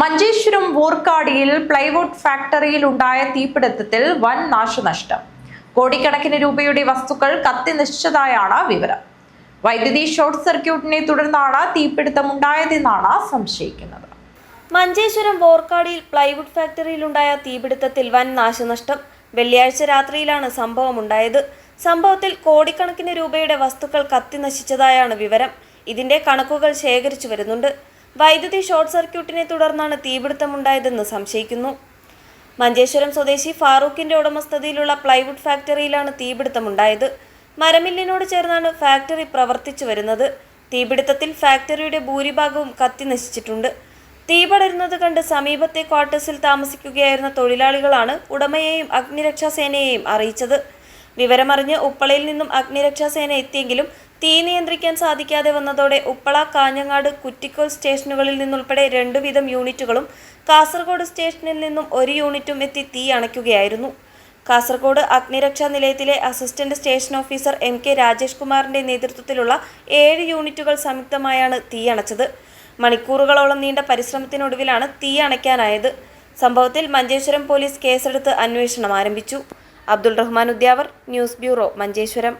Manjeshwaram ഊർക്കാടിയിൽ plywood ഫാക്ടറിയിൽ ഉണ്ടായ തീപിടുത്തത്തിൽ വൻ നാശനഷ്ടം. കോടിക്കണക്കിന് രൂപയുടെ വസ്തുക്കൾ കത്തി വിവരം. വൈദ്യുതി ഷോർട്ട് സർക്യൂട്ടിനെ തുടർന്നാണ് തീപിടുത്തമുണ്ടായതെന്നാണ് സംശയിക്കുന്നത്. മഞ്ചേശ്വരം വോർക്കാടിയിൽ പ്ലൈവുഡ് ഫാക്ടറിയിലുണ്ടായ തീപിടുത്തത്തിൽ വൻ നാശനഷ്ടം. വെള്ളിയാഴ്ച രാത്രിയിലാണ് സംഭവമുണ്ടായത്. സംഭവത്തിൽ കോടിക്കണക്കിന് രൂപയുടെ വസ്തുക്കൾ കത്തി നശിച്ചതായാണ് വിവരം. ഇതിന്റെ കണക്കുകൾ ശേഖരിച്ചു വരുന്നുണ്ട്. വൈദ്യുതി ഷോർട്ട് സർക്യൂട്ടിനെ തുടർന്നാണ് തീപിടുത്തമുണ്ടായതെന്ന് സംശയിക്കുന്നു. മഞ്ചേശ്വരം സ്വദേശി ഫാറൂഖിന്റെ ഉടമസ്ഥതയിലുള്ള പ്ലൈവുഡ് ഫാക്ടറിയിലാണ് തീപിടുത്തമുണ്ടായത്. മരമില്ലിനോട് ചേർന്നാണ് ഫാക്ടറി പ്രവർത്തിച്ചു വരുന്നത്. തീപിടുത്തത്തിൽ ഫാക്ടറിയുടെ ഭൂരിഭാഗവും കത്തി നശിച്ചിട്ടുണ്ട്. തീപടരുന്നത് കണ്ട് സമീപത്തെ ക്വാർട്ടേഴ്സിൽ താമസിക്കുകയായിരുന്ന തൊഴിലാളികളാണ് ഉടമയെയും അഗ്നിരക്ഷാസേനയെയും അറിയിച്ചത്. വിവരമറിഞ്ഞ് ഉപ്പളയിൽ നിന്നും അഗ്നിരക്ഷാസേന എത്തിയെങ്കിലും തീ നിയന്ത്രിക്കാൻ സാധിക്കാതെ വന്നതോടെ ഉപ്പള കാഞ്ഞങ്ങാട് കുറ്റിക്കോൽ സ്റ്റേഷനുകളിൽ നിന്നുൾപ്പെടെ രണ്ടു വീതം യൂണിറ്റുകളും കാസർഗോഡ് സ്റ്റേഷനിൽ നിന്നും ഒരു യൂണിറ്റും എത്തി തീ അണയ്ക്കുകയായിരുന്നു. കാസർഗോഡ് അഗ്നിരക്ഷാ നിലയത്തിലെ assistant station officer M K Rajesh കുമാറിന്റെ നേതൃത്വത്തിലുള്ള ഏഴ് യൂണിറ്റുകൾ സംയുക്തമായാണ് തീ അണച്ചത്. മണിക്കൂറുകളോളം നീണ്ട പരിശ്രമത്തിനൊടുവിലാണ് തീ അണയ്ക്കാനായത്. സംഭവത്തിൽ മഞ്ചേശ്വരം പോലീസ് കേസെടുത്ത് അന്വേഷണം ആരംഭിച്ചു. Abdul Rahman Udyavar news bureau Manjeshwaram.